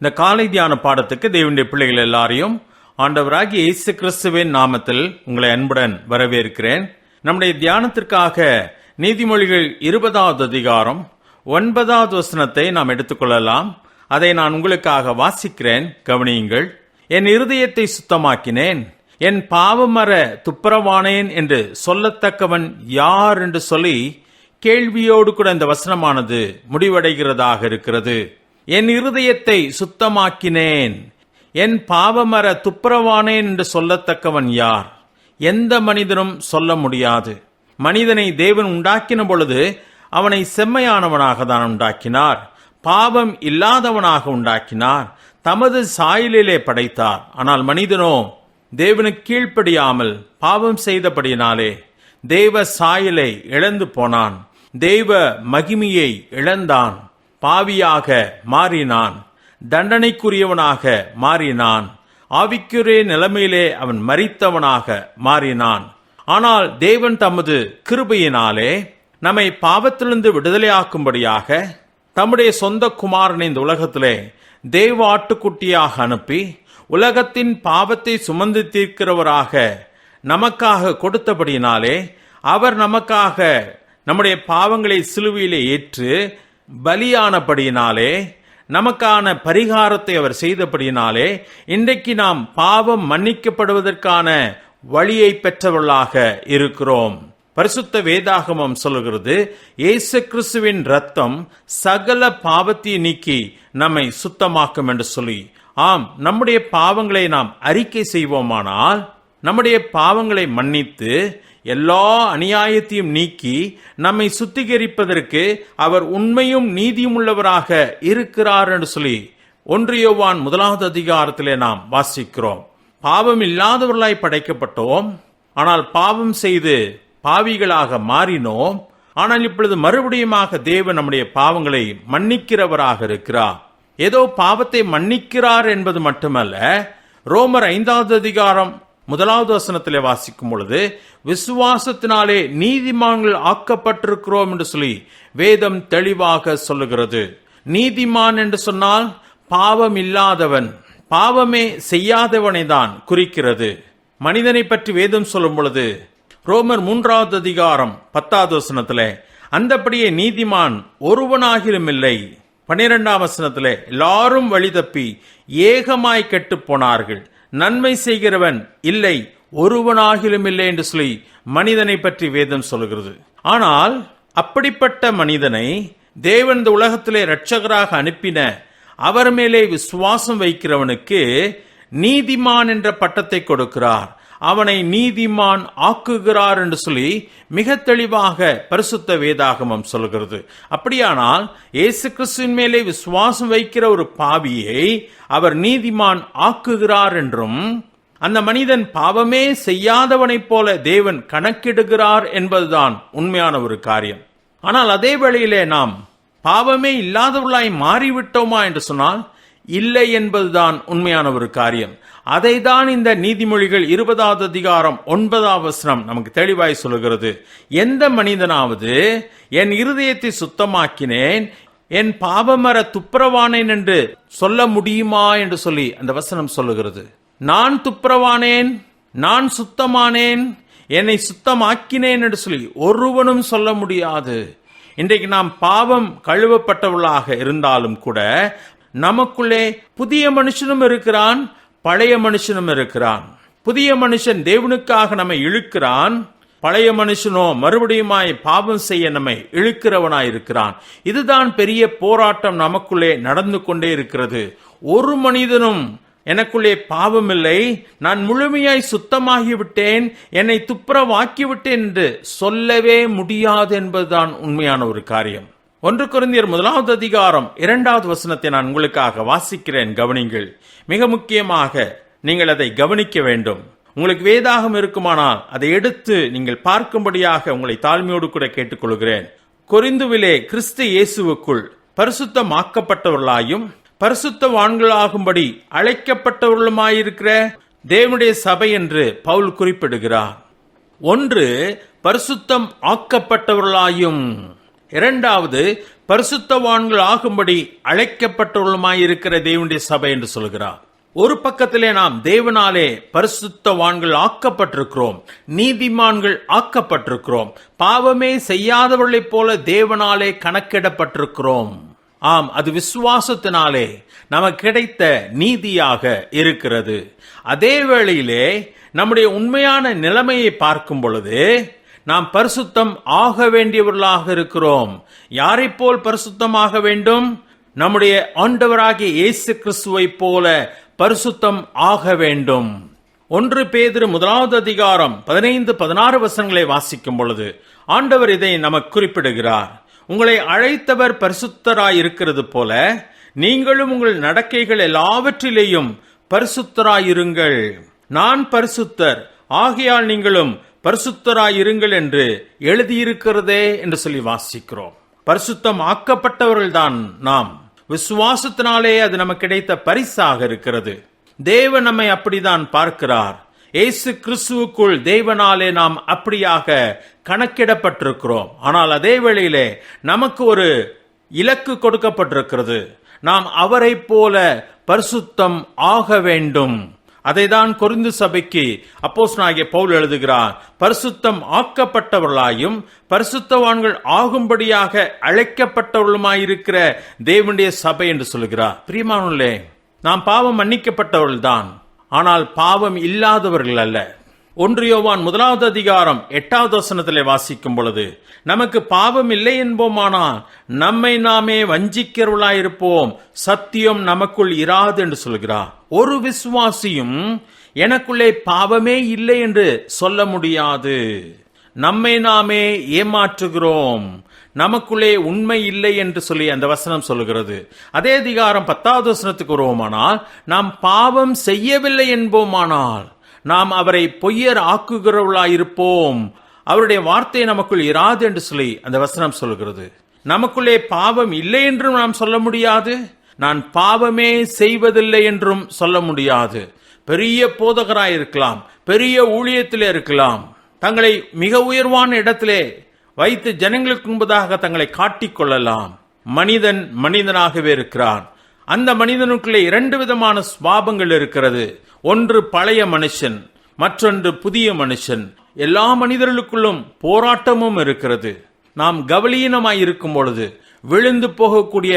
இந்த காலை தியான பாடத்துக்கு தேவனுடைய பிள்ளைகள் எல்லாரையும் ஆண்டவராகிய இயேசு கிறிஸ்துவின் நாமத்தில் உங்களை அன்புடன் வரவேற்கிறேன். நம்முடைய தியானத்திற்காக நீதிமொழிகள் இருபதாவது அதிகாரம் ஒன்பதாவது வசனத்தை நாம் எடுத்துக்கொள்ளலாம். அதை நான் உங்களுக்காக வாசிக்கிறேன். கவனியுங்கள். என் இருதயத்தை சுத்தமாக்கினேன். என் பாவமர துப்புரவானேன் என்று சொல்லத்தக்கவன் யார் என்று சொல்லி கேள்வியோடு கூட இந்த வசனமானது முடிவடைகிறதாக இருக்கிறது. என் இருதயத்தை சுத்தமாக்கினேன். என் பாவமர துப்புரவானேன் என்று சொல்லத்தக்கவன் யார்? எந்த மனிதனும் சொல்ல முடியாது. மனிதனை தேவன் உண்டாக்கின பொழுது அவனை செம்மையானவனாக தான் உண்டாக்கினார். பாவம் இல்லாதவனாக உண்டாக்கினார். தமது சாயலிலே படைத்தார். ஆனால் மனிதனோ தேவனுக்கு கீழ்ப்படியாமல் பாவம் செய்தபடியினாலே தேவ சாயலை இழந்து போனான். தெய்வ மகிமையை இழந்தான். பாவியாக மாறினான். தண்டனைக்குரியவனாக மாறினான். ஆவிக்குரிய நிலைமையிலே அவன் மறித்தவனாக மாறினான். ஆனால் தேவன் தமது கிருபையினாலே நம்மை பாவத்திலிருந்து விடுதலையாக்கும்படியாக தம்முடைய சொந்த குமாரனை இந்த உலகத்திலே தேவ ஆட்டுக்குட்டியாக அனுப்பி உலகத்தின் பாவத்தை சுமந்து தீர்க்கிறவராக நமக்காக கொடுத்தபடியினாலே அவர் நமக்காக நம்முடைய பாவங்களை சிலுவையிலே ஏற்று பலியானபடியினாலே நமக்கான பரிகாரத்தை அவர் செய்தபடியினாலே இன்றைக்கு நாம் பாவம் மன்னிக்கப்படுவதற்கான வழியை பெற்றவர்களாக இருக்கிறோம். பரிசுத்த வேதாகமம் சொல்லுகிறது இயேசு கிறிஸ்துவின் ரத்தம் சகல பாவத்தை நீக்கி நம்மை சுத்தமாக்கும் என்று சொல்லி. ஆம் நம்முடைய பாவங்களை நாம் அறிக்கை செய்வோமானால் நம்முடைய பாவங்களை மன்னித்து எல்லா அநியாயத்தையும் நீக்கி நம்மை சுத்திகரிப்பதற்கு அவர் உண்மையும் நீதியும் உள்ளவராக இருக்கிறார் என்று சொல்லி ஒன்றியோவான் முதலாவது அதிகாரத்திலே நாம் வாசிக்கிறோம். பாவம் இல்லாதவர்களாய் படைக்கப்பட்டோம். ஆனால் பாவம் செய்து பாவிகளாக மாறினோம். ஆனால் இப்பொழுது மறுபடியுமாக தேவன் நம்முடைய பாவங்களை மன்னிக்கிறவராக இருக்கிறார். ஏதோ பாவத்தை மன்னிக்கிறார் என்பது மட்டுமல்ல ரோமர் ஐந்தாவது அதிகாரம் முதலாவது வசனத்தில் வாசிக்கும் பொழுது விசுவாசத்தினாலே நீதிமான்கள் ஆக்கப்பட்டிருக்கிறோம் என்று சொல்லி வேதம் தெளிவாக சொல்லுகிறது. நீதிமான் என்று சொன்னால் பாவம் இல்லாதவன் பாவமே செய்யாதவனை தான் குறிக்கிறது. மனிதனை பற்றி வேதம் சொல்லும் பொழுது ரோமர் மூன்றாவது அதிகாரம் பத்தாவது வசனத்தில் அந்தபடியே நீதிமான் ஒருவனாகிலும் இல்லை. பனிரெண்டாம் வசனத்தில் எல்லாரும் வழி தப்பி ஏகமாய் கெட்டுப் போனார்கள். நன்மை செய்கிறவன் இல்லை ஒருவனாகிலும் இல்லை என்று சொல்லி மனிதனை பற்றி வேதம் சொல்கிறது ஆனால் அப்படிப்பட்ட மனிதனை தேவன் இந்த உலகத்திலே இரட்சகராக அனுப்பின அவர் மேலே விசுவாசம் வைக்கிறவனுக்கு நீதிமான் என்ற பட்டத்தை கொடுக்கிறார். அவனை நீதிமான் ஆக்குகிறார் என்று சொல்லி மிக தெளிவாக பரிசுத்த வேதாகமம் சொல்கிறது. அப்படியானால் இயேசு கிறிஸ்துவின் மேலே விசுவாசம் வைக்கிற ஒரு பாவியை அவர் நீதிமான் ஆக்குகிறார் என்றும் அந்த மனிதன் பாவமே செய்யாதவனைப் போல தேவன் கணக்கிடுகிறார் என்பதுதான் உண்மையான ஒரு காரியம். ஆனால் அதே வேளையிலே நாம் பாவமே இல்லாதவர்களாய் மாறிவிட்டோமா என்று சொன்னால் இல்லை என்பதுதான் உண்மையான ஒரு காரியம். அதை தான் இந்த நீதிமொழிகள் இருபதாவது அதிகாரம் ஒன்பதாவது வசனம் நமக்கு தெளிவாய் சொல்லுகிறது. எந்த மனிதனாவது என் இருதயத்தை சுத்தமாக்கினேன் என் பாவமர துப்புரவானேன் என்று சொல்ல முடியுமா என்று சொல்லி அந்த வசனம் சொல்லுகிறது. நான் துப்புரவானேன் நான் சுத்தமானேன் என்னை சுத்தமாக்கினேன் என்று சொல்லி ஒருவனும் சொல்ல முடியாது. இன்றைக்கு நாம் பாவம் கழுவப்பட்டவர்களாக இருந்தாலும் கூட நமக்குள்ளே புதிய மனுஷனும் இருக்கிறான் பழைய மனுஷனும் இருக்கிறான். புதிய மனுஷன் தேவனுக்காக நம்மை இழுக்கிறான். பழைய மனுஷனோ மறுபடியுமாய் பாவம் செய்ய நம்மை இழுக்கிறவனாய் இருக்கிறான். இதுதான் பெரிய போராட்டம் நமக்குள்ளே நடந்து கொண்டே இருக்கிறது. ஒரு மனிதனும் எனக்குள்ளே பாவமில்லை. நான் முழுமையாய் சுத்தமாகிவிட்டேன். என்னை துப்புரவாக்கிவிட்டேன் என்று சொல்லவே முடியாது என்பதுதான் உண்மையான ஒரு காரியம். ஒன்று குருந்தியர் முதலாவது அதிகாரம் இரண்டாவது வசனத்தை நான் உங்களுக்காக வாசிக்கிறேன். கவனிங்கள் மிக முக்கியமாக நீங்கள் அதை கவனிக்க வேண்டும். உங்களுக்கு வேதாகம் இருக்குமானால் அதை எடுத்து நீங்கள் பார்க்கும்படியாக உங்களை தாழ்மையோடு கூட கேட்டுக்கொள்கிறேன். கொரிந்துவிலே கிறிஸ்து இயேசுவுக்குள் பரிசுத்தமாக்கப்பட்டவர்களாயும் பரிசுத்தவான்களாகும்படி அழைக்கப்பட்டவர்களுமாயிருக்கிற தேவனுடைய சபை என்று பவுல் குறிப்பிடுகிறார். ஒன்று பரிசுத்தம் ஆக்கப்பட்டவர்களாயும் இரண்டாவது பரிசுத்தவான்கள் ஆகும்படி அழைக்கப்பட்டவர்களுமாயிருக்கிற தேவனுடைய சபை என்று சொல்கிறார். ஒரு பக்கத்திலே நாம் தேவனாலே பரிசுத்தவான்கள் ஆக்கப்பட்டிருக்கிறோம் நீதிமான்கள் ஆக்கப்பட்டிருக்கிறோம் பாவமே செய்யாதவர்களைப் போல தேவனாலே கணக்கிடப்பட்டிருக்கிறோம். ஆம் அது விசுவாசத்தினாலே நமக்கு கிடைத்த நீதியாக இருக்கிறது. அதே வேளையிலே நம்முடைய உண்மையான நிலைமையை பார்க்கும் பொழுது நாம் பரிசுத்தம் ஆக வேண்டியவர்களாக இருக்கிறோம். யாரை போல் பரிசுத்தமாக வேண்டும்? நம்முடைய ஆண்டவராகிய இயேசு கிறிஸ்துவைப் போல பரிசுத்தம் ஆக வேண்டும். ஒன்று பேதிரு முதலாவது அதிகாரம் பதினைந்து பதினாறு வசனங்களை வாசிக்கும் பொழுது ஆண்டவர் இதை நமக்கு குறிப்பிடுகிறார். உங்களை அழைத்தவர் பரிசுத்தராய் இருக்கிறது போல நீங்களும் உங்கள் நடக்கைகள் எல்லாவற்றிலேயும் பரிசுத்தராயிருங்கள். நான் பரிசுத்தர். ஆகையால் நீங்களும் பரிசுத்தராயிருங்கள் என்று எழுதியிருக்கிறதே என்று சொல்லி வாசிக்கிறோம். பரிசுத்தம் ஆக்கப்பட்டவர்கள்தான் நாம். விசுவாசத்தினாலே அது நமக்கு கிடைத்த பரிசாக இருக்கிறது. தேவன் நம்மை அப்படிதான் பார்க்கிறார். இயேசு கிறிஸ்துவுக்குள் தேவனாலே நாம் அப்படியாக கணக்கிடப்பட்டிருக்கிறோம். ஆனால் அதே வேளையிலே நமக்கு ஒரு இலக்கு கொடுக்கப்பட்டிருக்கிறது. நாம் அவரைப் போல பரிசுத்தம் ஆக வேண்டும். அதைதான் கொரிந்து சபைக்கு அப்போஸ்தலனாகிய பவுல் எழுதுகிறார். பரிசுத்தம் ஆக்கப்பட்டவர்களாயும் பரிசுத்தவான்கள் ஆகும்படியாக அழைக்கப்பட்டவர்களுமாயிருக்கிற தேவனுடைய சபை என்று சொல்கிறார் பிரியமானுள்ளே நாம் பாவம் மன்னிக்கப்பட்டவர்கள்தான். ஆனால் பாவம் இல்லாதவர்கள் அல்ல. ஒன்று யோவான் முதலாவது அதிகாரம் எட்டாவது வசனத்திலே வாசிக்கும் பொழுது நமக்கு பாவம் இல்லை என்போமானால் நம்மை நாமே வஞ்சிக்கிறவளாயிருப்போம் சத்தியம் நமக்குள் இராது என்று சொல்கிறார். ஒரு விசுவாசியும் எனக்குள்ளே பாவமே இல்லை என்று சொல்ல முடியாது. நம்மை நாமே ஏமாற்றுகிறோம். நமக்குள்ளே உண்மை இல்லை என்று சொல்லி அந்த வசனம் சொல்லுகிறது அதே அதிகாரம் பத்தாவது வசனத்துக்கு வருவோமானால் நாம் பாவம் செய்யவில்லை என்போமானால் நாம் அவரை பொய்யர் ஆக்குகிறவர்களாயிருப்போம். அவருடைய வார்த்தை நமக்குள் இராது என்று சொல்லி அந்த வசனம் சொல்கிறது. நமக்குள்ளே பாவம் இல்லை என்றும் நாம் சொல்ல முடியாது. நான் பாவமே செய்வதில்லை என்றும் சொல்ல முடியாது. பெரிய போதகராய் இருக்கலாம் பெரிய ஊழியத்திலே இருக்கலாம். தங்களை மிக உயர்வான இடத்திலே வைத்து ஜனங்களுக்கு முன்பதாக தங்களை காட்டிக் கொள்ளலாம். மனிதன் மனிதனாகவே இருக்கிறான். அந்த மனிதனுக்குள்ளே இரண்டு விதமான சுவாபங்கள் இருக்கிறது. ஒன்று பழைய மனுஷன் மற்றொன்று புதிய மனுஷன். எல்லா மனிதர்களுக்குள்ளும் போராட்டமும் இருக்கிறது. நாம் கவலீனமாய் இருக்கும் பொழுது விழுந்து போகக்கூடிய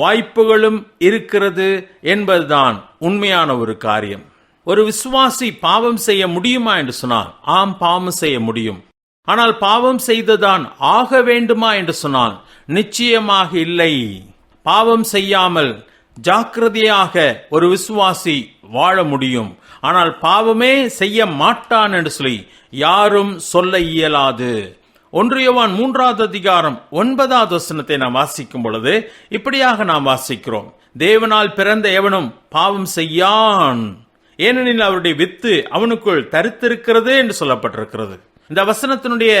வாய்ப்புகளும் இருக்கிறது என்பதுதான் உண்மையான ஒரு காரியம். ஒரு விசுவாசி பாவம் செய்ய முடியுமா என்று சொன்னால் ஆம் பாவம் செய்ய முடியும். ஆனால் பாவம் செய்துதான் ஆக வேண்டுமா என்று சொன்னால் நிச்சயமாக இல்லை. பாவம் செய்யாமல் ஜாக்கிரதையாக ஒரு விசுவாசி வாழ முடியும். ஆனால் பாவமே செய்ய மாட்டான் என்று சொல்லி யாரும் சொல்ல இயலாது. ஒன்றியவான் மூன்றாவது அதிகாரம் ஒன்பதாவது வசனத்தை நாம் வாசிக்கும் பொழுது இப்படியாக நாம் வாசிக்கிறோம். தேவனால் பிறந்த எவனும் பாவம் செய்யான். ஏனெனில் அவருடைய வித்து அவனுக்குள் தரித்திருக்கிறது என்று சொல்லப்பட்டிருக்கிறது. இந்த வசனத்தினுடைய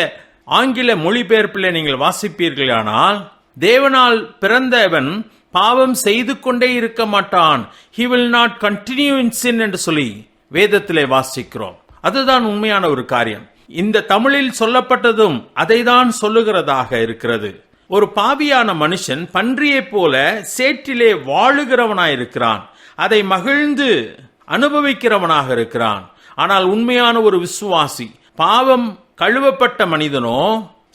ஆங்கில மொழிபெயர்ப்பில் நீங்கள் வாசிப்பீர்களானால் தேவனால் பிறந்தவன் பாவம் செய்து கொண்டே இருக்க மாட்டான். He will not continue in sin என்று சொல்லி வேதத்திலே வாசிக்கிறோம். அதுதான் உண்மையான ஒரு காரியம். இந்த தமிழில் சொல்லப்பட்டதும் அதைதான் சொல்லுகிறதாக இருக்கிறது. ஒரு பாவியான மனுஷன் பன்றியைப் போல சேற்றிலே வாழுகிறவனாயிருக்கிறான் அதை மகிழ்ந்து அனுபவிக்கிறவனாக இருக்கிறான். ஆனால் உண்மையான ஒரு விசுவாசி பாவம் கழுவப்பட்ட மனிதனோ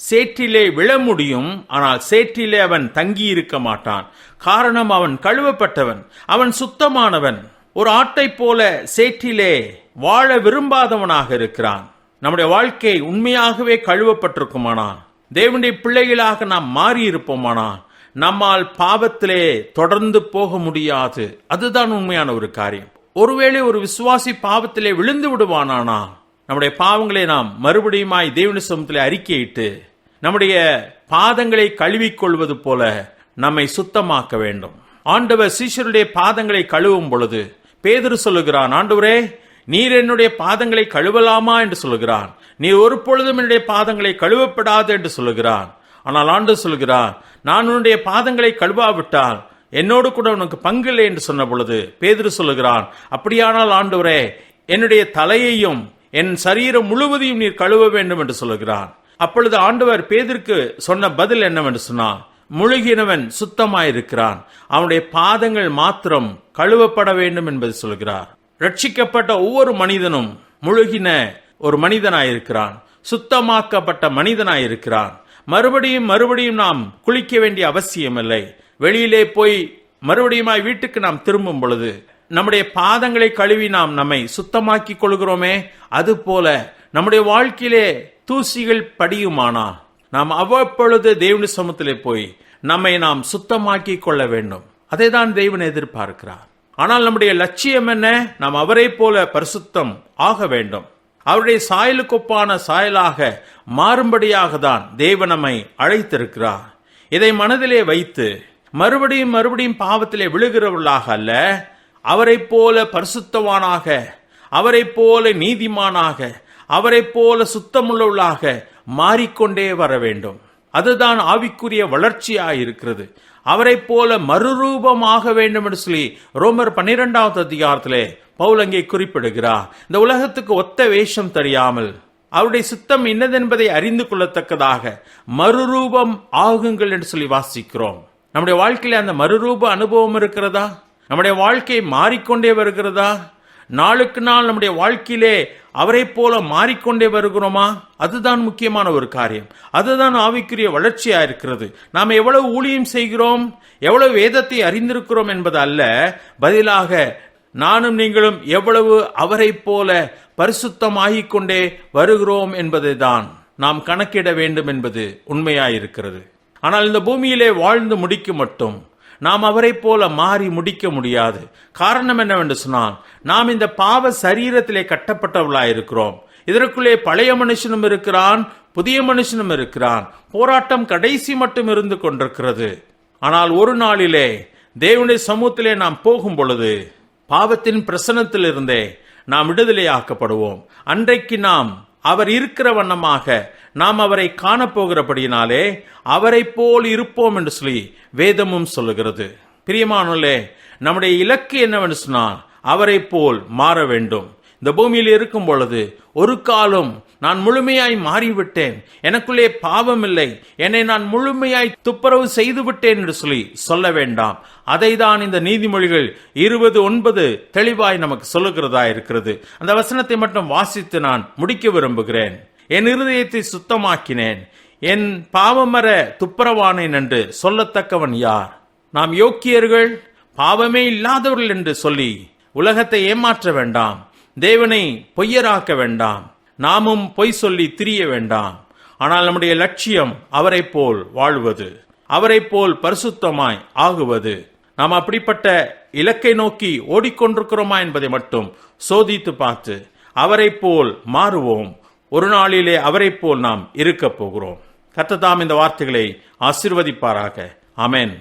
சேற்றிலே விழ முடியும் ஆனால் சேற்றிலே அவன் தங்கி இருக்க மாட்டான். காரணம் அவன் கழுவப்பட்டவன் அவன் சுத்தமானவன். ஒரு ஆட்டைப் போல சேற்றிலே வாழ விரும்பாதவனாக இருக்கிறான். நம்முடைய வாழ்க்கை உண்மையாகவே கழுவப்பட்டிருக்குமானால் தேவனுடைய பிள்ளைகளாக நாம் மாறி இருப்போமானால் நம்மால் பாவத்திலே தொடர்ந்து போக முடியாது. அதுதான் உண்மையான ஒரு காரியம். ஒருவேளை ஒரு விசுவாசி பாவத்திலே விழுந்து விடுவானானா நம்முடைய பாவங்களை நாம் மறுபடியுமாய் தேவனுடைய சமூகத்தில் அறிக்கையிட்டு நம்முடைய பாதங்களை கழுவிக்கொள்வது போல நம்மை சுத்தமாக்க வேண்டும். ஆண்டவர் சீஷருடைய பாதங்களை கழுவும் பொழுது பேதர் சொல்லுகிறான் ஆண்டவரே நீர் என்னுடைய பாதங்களை கழுவலாமா? என்று சொல்லுகிறான். நீர் ஒரு பொழுதும் என்னுடைய பாதங்களை கழுவப்படாது என்று சொல்லுகிறான். ஆனால் ஆண்டு சொல்கிறான் நான் உன்னுடைய பாதங்களை கழுவாவிட்டால் என்னோடு கூட உனக்கு பங்கு இல்லை என்று சொன்ன பொழுது பேதிரு சொல்லுகிறான் அப்படியானால் ஆண்டவரே என்னுடைய தலையையும் என் சரீரம் முழுவதையும் நீர் கழுவ வேண்டும் என்று சொல்லுகிறான். அப்பொழுது ஆண்டவர் பேதிற்கு சொன்ன பதில் என்னவென்று சொன்னான் முழுகினவன் சுத்தமாயிருக்கிறான். அவனுடைய பாதங்கள் மாத்திரம் கழுவப்பட வேண்டும் என்பது சொல்கிறார். ரட்சிக்கப்பட்ட ஒவ்வொரு மனிதனும் முழுகின ஒரு மனிதனாயிருக்கிறான். சுத்தமாக்கப்பட்ட மனிதனாயிருக்கிறான். மறுபடியும் மறுபடியும் நாம் குளிக்க வேண்டிய அவசியமில்லை. வெளியிலே போய் மறுபடியுமாய் வீட்டுக்கு நாம் திரும்பும் பொழுது நம்முடைய பாதங்களை கழுவி நாம் நம்மை சுத்தமாக்கிக் கொள்கிறோமே அது போல நம்முடைய வாழ்க்கையிலே தூசிகள் படியுமானால் நாம் அவ்வப்பொழுது தேவனுடைய சமத்திலே போய் நம்மை நாம் சுத்தமாக்கிக் கொள்ள வேண்டும். அதை தான் தெய்வன் எதிர்பார்க்கிறார். ஆனால் நம்முடைய லட்சியம் என்ன? நாம் அவரை போல பரிசுத்தம் ஆக வேண்டும். அவருடைய சாயலுக்கொப்பான சாயலாக மாறும்படியாக தான் தேவன் நம்மை அழைத்திருக்கிறார். இதை மனதிலே வைத்து மறுபடியும் மறுபடியும் பாவத்திலே விழுகிறவர்களாக அல்ல அவரைப் போல பரிசுத்தவானாக அவரைப் போல நீதிமானாக அவரைப் போல சுத்தமுள்ளவளாக மாறிக்கொண்டே வர வேண்டும் அதுதான் ஆவிக்குரிய வளர்ச்சியாக இருக்கிறது அவரைப் போல மறுரூபமாக வேண்டும் என்று சொல்லி ரோமர் பன்னிரெண்டாவது அதிகாரத்திலே பவுல் அங்கே குறிப்பிடுகிறார். இந்த உலகத்துக்கு ஒத்த வேஷம் தெரியாமல் அவருடைய சித்தம் என்னதென்பதை அறிந்து கொள்ளத்தக்கதாக மறுரூபம் ஆகுங்கள் என்று சொல்லி வாசிக்கிறோம். நம்முடைய வாழ்க்கையில அந்த மறுரூப அனுபவம் இருக்கிறதா? நம்முடைய வாழ்க்கை மாறிக்கொண்டே வருகிறதா? நாளுக்கு நாள் நம்முடைய வாழ்க்கையிலே அவரை போல மாறிக்கொண்டே வருகிறோமா? அதுதான் முக்கியமான ஒரு காரியம். அதுதான் ஆவிக்குரிய வளர்ச்சியாக இருக்கிறது. நாம் எவ்வளவு ஊழியம் செய்கிறோம்? எவ்வளவு வேதத்தை அறிந்திருக்கிறோம் என்பது அல்ல. பதிலாக நானும் நீங்களும் எவ்வளவு அவரை போல பரிசுத்தமாகிக் கொண்டே வருகிறோம் என்பதை தான் நாம் கணக்கிட வேண்டும் என்பது உண்மையாயிருக்கிறது. ஆனால் இந்த பூமியிலே வாழ்ந்து முடிக்கும் மட்டும் நாம் அவரைப் போல மாறி முடிக்க முடியாது. காரணம் என்னவென்று சொன்னால் நாம் இந்த பாவ சரீரத்திலே கட்டப்பட்டவர்களாய் இருக்கிறோம் இதற்குள்ளே பழைய மனுஷனும் இருக்கிறான் புதிய மனுஷனும் இருக்கிறான். போராட்டம் கடைசி மட்டும் இருந்து கொண்டிருக்கிறது. ஆனால் ஒரு நாளிலே தேவனுடைய சமூகத்திலே நாம் போகும் பொழுது பாவத்தின் பிரசனத்திலிருந்தே நாம் விடுதலை ஆக்கப்படுவோம் அன்றைக்கு நாம் அவர் இருக்கிற வண்ணமாக நாம் அவரை காணப்போகிறபடியினாலே அவரை போல் இருப்போம் என்று சொல்லி வேதமும் சொல்லுகிறது. பிரியமானே நம்முடைய இலக்கு என்னவென்று சொன்னால் அவரை போல் மாற வேண்டும். இந்த பூமியில் இருக்கும் பொழுது ஒரு காலம் நான் முழுமையாய் மாறிவிட்டேன். எனக்குள்ளே பாவம் இல்லை. என்னை நான் முழுமையாய் துப்புரவு செய்து விட்டேன் என்று சொல்லி சொல்ல வேண்டாம். அதை தான் இந்த நீதிமொழிகள் இருபது ஒன்பது தெளிவாய் நமக்கு சொல்லுகிறதா இருக்கிறது. அந்த வசனத்தை மட்டும் வாசித்து நான் முடிக்க விரும்புகிறேன். என் இருதயத்தை சுத்தமாக்கினேன். என் பாவமர துப்புரவானேன் என்று சொல்லத்தக்கவன் யார்? நாம் யோக்கியர்கள் பாவமே இல்லாதவர்கள் என்று சொல்லி உலகத்தை ஏமாற்ற வேண்டாம். தேவனை பொய்யராக்க வேண்டாம். நாமும் பொய் சொல்லி திரிய வேண்டாம். ஆனால் நம்முடைய லட்சியம் அவரைப் போல் வாழ்வது அவரைப் போல் பரிசுத்தமாய் ஆகுவது. நாம் அப்படிப்பட்ட இலக்கை நோக்கி ஓடிக்கொண்டிருக்கிறோமா என்பதை மட்டும் சோதித்து பார்த்து அவரைப் போல் மாறுவோம். ஒரு நாளிலே அவரைப் போல் நாம் இருக்கப் போகிறோம். கத்ததாம் இந்த வார்த்தைகளை ஆசிர்வதிப்பாராக. அமேன்